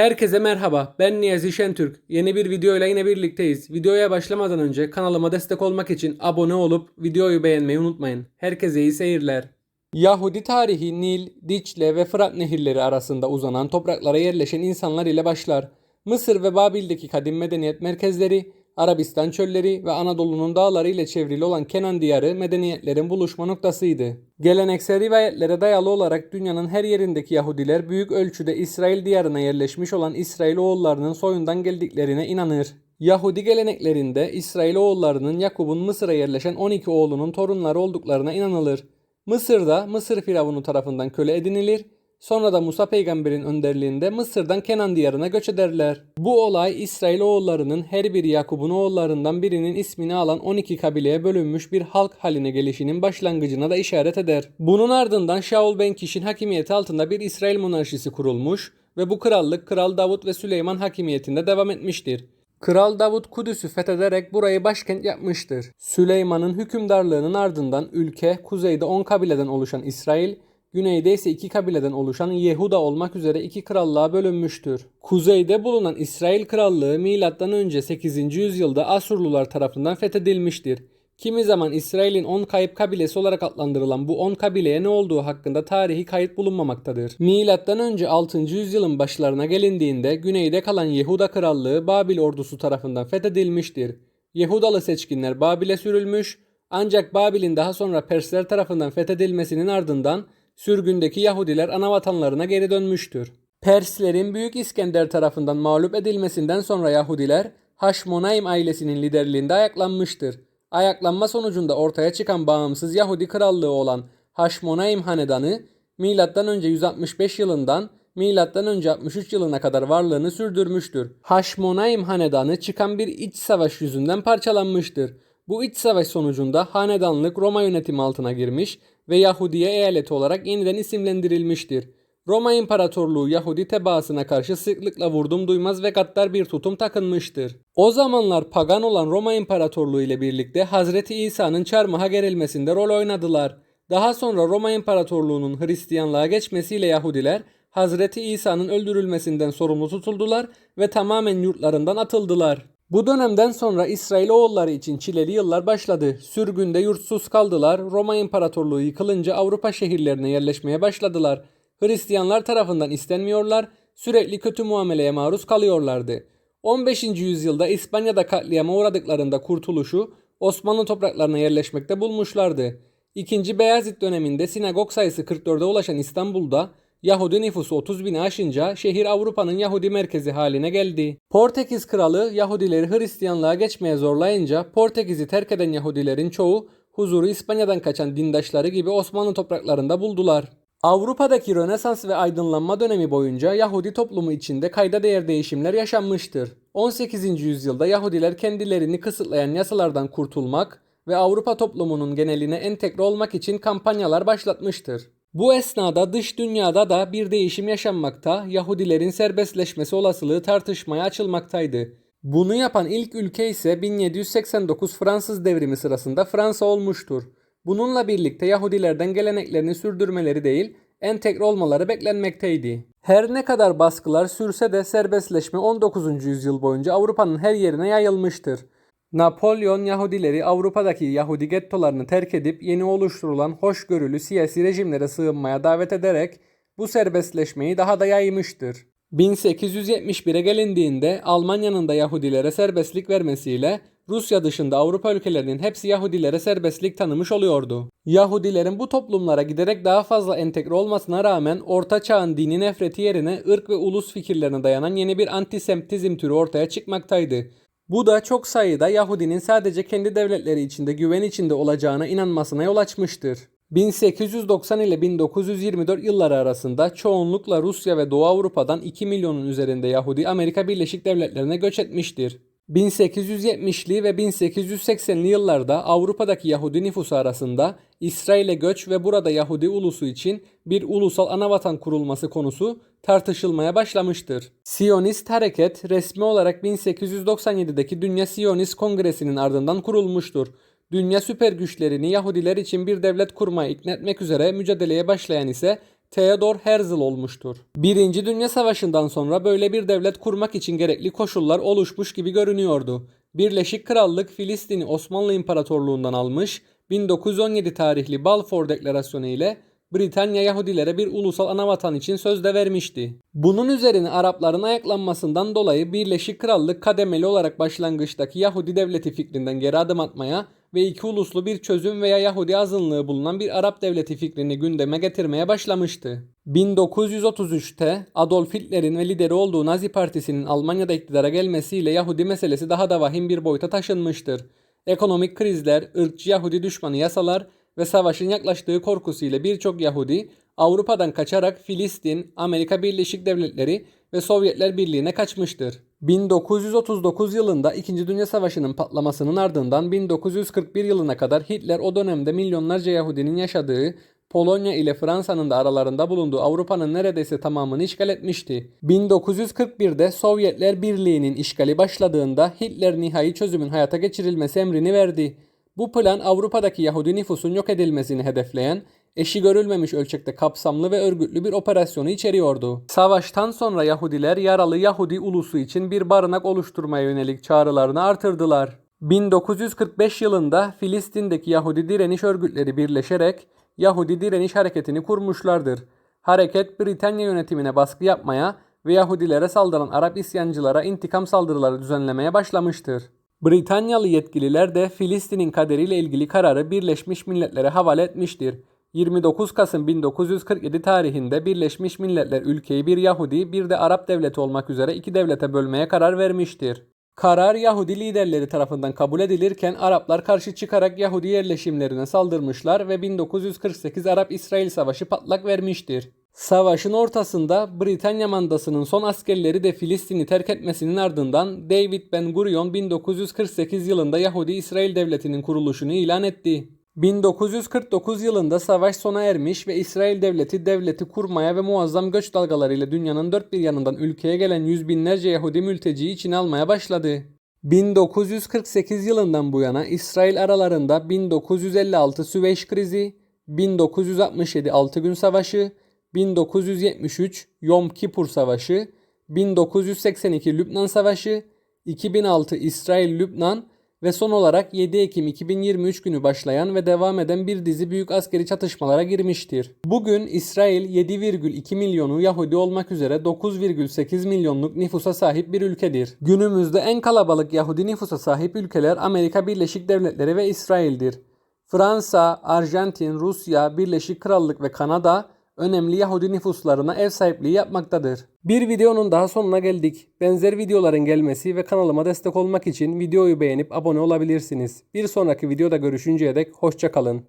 Herkese merhaba. Ben Niyazi Şentürk. Yeni bir videoyla yine birlikteyiz. Videoya başlamadan önce kanalıma destek olmak için abone olup videoyu beğenmeyi unutmayın. Herkese iyi seyirler. Yahudi tarihi Nil, Dicle ve Fırat nehirleri arasında uzanan topraklara yerleşen insanlar ile başlar. Mısır ve Babil'deki kadim medeniyet merkezleri, Arabistan çölleri ve Anadolu'nun dağları ile çevrili olan Kenan diyarı medeniyetlerin buluşma noktasıydı. Geleneksel rivayetlere dayalı olarak dünyanın her yerindeki Yahudiler büyük ölçüde İsrail diyarına yerleşmiş olan İsrail oğullarının soyundan geldiklerine inanır. Yahudi geleneklerinde İsrail oğullarının Yakup'un Mısır'a yerleşen 12 oğlunun torunları olduklarına inanılır. Mısır'da Mısır Firavunu tarafından köle edinilir Sonra da Musa peygamberin önderliğinde Mısır'dan Kenan diyarına göç ederler. Bu olay İsrail oğullarının her biri Yakup'un oğullarından birinin ismini alan 12 kabileye bölünmüş bir halk haline gelişinin başlangıcına da işaret eder. Bunun ardından Shaul ben Kiş'in hakimiyeti altında bir İsrail monarşisi kurulmuş ve bu krallık Kral Davut ve Süleyman hakimiyetinde devam etmiştir. Kral Davut Kudüs'ü fethederek burayı başkent yapmıştır. Süleyman'ın hükümdarlığının ardından ülke kuzeyde 10 kabileden oluşan İsrail, Güneyde ise iki kabileden oluşan Yehuda olmak üzere iki krallığa bölünmüştür. Kuzeyde bulunan İsrail Krallığı M.Ö. 8. yüzyılda Asurlular tarafından fethedilmiştir. Kimi zaman İsrail'in 10 kayıp kabilesi olarak adlandırılan bu 10 kabileye ne olduğu hakkında tarihi kayıt bulunmamaktadır. M.Ö. 6. yüzyılın başlarına gelindiğinde güneyde kalan Yehuda Krallığı Babil ordusu tarafından fethedilmiştir. Yehudalı seçkinler Babil'e sürülmüş ancak Babil'in daha sonra Persler tarafından fethedilmesinin ardından sürgündeki Yahudiler ana vatanlarına geri dönmüştür. Perslerin Büyük İskender tarafından mağlup edilmesinden sonra Yahudiler Haşmonaim ailesinin liderliğinde ayaklanmıştır. Ayaklanma sonucunda ortaya çıkan bağımsız Yahudi krallığı olan Haşmonaim hanedanı M.Ö. 165 yılından M.Ö. 63 yılına kadar varlığını sürdürmüştür. Haşmonaim hanedanı çıkan bir iç savaş yüzünden parçalanmıştır. Bu iç savaş sonucunda hanedanlık Roma yönetimi altına girmiş ve Yahudiye eyaleti olarak yeniden isimlendirilmiştir. Roma İmparatorluğu Yahudi tebaasına karşı sıklıkla vurdum duymaz ve gaddar bir tutum takınmıştır. O zamanlar pagan olan Roma İmparatorluğu ile birlikte Hazreti İsa'nın çarmıha gerilmesinde rol oynadılar. Daha sonra Roma İmparatorluğu'nun Hristiyanlığa geçmesiyle Yahudiler Hazreti İsa'nın öldürülmesinden sorumlu tutuldular ve tamamen yurtlarından atıldılar. Bu dönemden sonra İsrail oğulları için çileli yıllar başladı. Sürgünde yurtsuz kaldılar. Roma İmparatorluğu yıkılınca Avrupa şehirlerine yerleşmeye başladılar. Hristiyanlar tarafından istenmiyorlar, sürekli kötü muameleye maruz kalıyorlardı. 15. yüzyılda İspanya'da katliama uğradıklarında kurtuluşu Osmanlı topraklarına yerleşmekte bulmuşlardı. İkinci Beyazıt döneminde sinagog sayısı 44'e ulaşan İstanbul'da Yahudi nüfusu 30 bini aşınca şehir Avrupa'nın Yahudi merkezi haline geldi. Portekiz kralı Yahudileri Hristiyanlığa geçmeye zorlayınca Portekiz'i terk eden Yahudilerin çoğu huzuru İspanya'dan kaçan dindaşları gibi Osmanlı topraklarında buldular. Avrupa'daki Rönesans ve aydınlanma dönemi boyunca Yahudi toplumu içinde kayda değer değişimler yaşanmıştır. 18. yüzyılda Yahudiler kendilerini kısıtlayan yasalardan kurtulmak ve Avrupa toplumunun geneline entegre olmak için kampanyalar başlatmıştır. Bu esnada dış dünyada da bir değişim yaşanmakta, Yahudilerin serbestleşmesi olasılığı tartışmaya açılmaktaydı. Bunu yapan ilk ülke ise 1789 Fransız devrimi sırasında Fransa olmuştur. Bununla birlikte Yahudilerden geleneklerini sürdürmeleri değil, entegre olmaları beklenmekteydi. Her ne kadar baskılar sürse de serbestleşme 19. yüzyıl boyunca Avrupa'nın her yerine yayılmıştır. Napolyon Yahudileri Avrupa'daki Yahudi gettolarını terk edip yeni oluşturulan hoşgörülü siyasi rejimlere sığınmaya davet ederek bu serbestleşmeyi daha da yaymıştır. 1871'e gelindiğinde Almanya'nın da Yahudilere serbestlik vermesiyle Rusya dışında Avrupa ülkelerinin hepsi Yahudilere serbestlik tanımış oluyordu. Yahudilerin bu toplumlara giderek daha fazla entegre olmasına rağmen Orta Çağ'ın dini nefreti yerine ırk ve ulus fikirlerine dayanan yeni bir antisemitizm türü ortaya çıkmaktaydı. Bu da çok sayıda Yahudinin sadece kendi devletleri içinde güven içinde olacağına inanmasına yol açmıştır. 1890 ile 1924 yılları arasında çoğunlukla Rusya ve Doğu Avrupa'dan 2 milyonun üzerinde Yahudi Amerika Birleşik Devletleri'ne göç etmiştir. 1870'li ve 1880'li yıllarda Avrupa'daki Yahudi nüfusu arasında İsrail'e göç ve burada Yahudi ulusu için bir ulusal anavatan kurulması konusu tartışılmaya başlamıştır. Siyonist hareket resmi olarak 1897'deki Dünya Siyonist Kongresi'nin ardından kurulmuştur. Dünya süper güçlerini Yahudiler için bir devlet kurmaya ikna etmek üzere mücadeleye başlayan ise Theodor Herzl olmuştur. Birinci Dünya Savaşı'ndan sonra böyle bir devlet kurmak için gerekli koşullar oluşmuş gibi görünüyordu. Birleşik Krallık Filistin'i Osmanlı İmparatorluğundan almış, 1917 tarihli Balfour Deklarasyonu ile Britanya Yahudilere bir ulusal anavatan için söz de vermişti. Bunun üzerine Arapların ayaklanmasından dolayı Birleşik Krallık kademeli olarak başlangıçtaki Yahudi devleti fikrinden geri adım atmaya ve iki uluslu bir çözüm veya Yahudi azınlığı bulunan bir Arap devleti fikrini gündeme getirmeye başlamıştı. 1933'te Adolf Hitler'in ve lideri olduğu Nazi Partisi'nin Almanya'da iktidara gelmesiyle Yahudi meselesi daha da vahim bir boyuta taşınmıştır. Ekonomik krizler, ırkçı Yahudi düşmanı yasalar ve savaşın yaklaştığı korkusuyla birçok Yahudi Avrupa'dan kaçarak Filistin, Amerika Birleşik Devletleri ve Sovyetler Birliği'ne kaçmıştır. 1939 yılında 2. Dünya Savaşı'nın patlamasının ardından 1941 yılına kadar Hitler o dönemde milyonlarca Yahudinin yaşadığı Polonya ile Fransa'nın da aralarında bulunduğu Avrupa'nın neredeyse tamamını işgal etmişti. 1941'de Sovyetler Birliği'nin işgali başladığında Hitler nihai çözümün hayata geçirilmesi emrini verdi. Bu plan Avrupa'daki Yahudi nüfusun yok edilmesini hedefleyen, eşi görülmemiş ölçekte kapsamlı ve örgütlü bir operasyonu içeriyordu. Savaştan sonra Yahudiler yaralı Yahudi ulusu için bir barınak oluşturmaya yönelik çağrılarını artırdılar. 1945 yılında Filistin'deki Yahudi direniş örgütleri birleşerek Yahudi direniş hareketini kurmuşlardır. Hareket Britanya yönetimine baskı yapmaya ve Yahudilere saldıran Arap isyancılara intikam saldırıları düzenlemeye başlamıştır. Britanyalı yetkililer de Filistin'in kaderiyle ilgili kararı Birleşmiş Milletler'e havale etmiştir. 29 Kasım 1947 tarihinde Birleşmiş Milletler ülkeyi bir Yahudi bir de Arap devleti olmak üzere iki devlete bölmeye karar vermiştir. Karar Yahudi liderleri tarafından kabul edilirken Araplar karşı çıkarak Yahudi yerleşimlerine saldırmışlar ve 1948 Arap-İsrail Savaşı patlak vermiştir. Savaşın ortasında Britanya mandasının son askerleri de Filistin'i terk etmesinin ardından David Ben Gurion 1948 yılında Yahudi İsrail Devleti'nin kuruluşunu ilan etti. 1949 yılında savaş sona ermiş ve İsrail Devleti devleti kurmaya ve muazzam göç dalgalarıyla dünyanın dört bir yanından ülkeye gelen yüz binlerce Yahudi mülteciyi içine almaya başladı. 1948 yılından bu yana İsrail aralarında 1956 Süveyş krizi, 1967 6 gün savaşı, 1973 Yom Kipur Savaşı, 1982 Lübnan Savaşı, 2006 İsrail-Lübnan ve son olarak 7 Ekim 2023 günü başlayan ve devam eden bir dizi büyük askeri çatışmalara girmiştir. Bugün İsrail 7,2 milyonu Yahudi olmak üzere 9,8 milyonluk nüfusa sahip bir ülkedir. Günümüzde en kalabalık Yahudi nüfusa sahip ülkeler Amerika Birleşik Devletleri ve İsrail'dir. Fransa, Arjantin, Rusya, Birleşik Krallık ve Kanada önemli Yahudi nüfuslarına ev sahipliği yapmaktadır. Bir videonun daha sonuna geldik. Benzer videoların gelmesi ve kanalıma destek olmak için videoyu beğenip abone olabilirsiniz. Bir sonraki videoda görüşünceye dek hoşçakalın.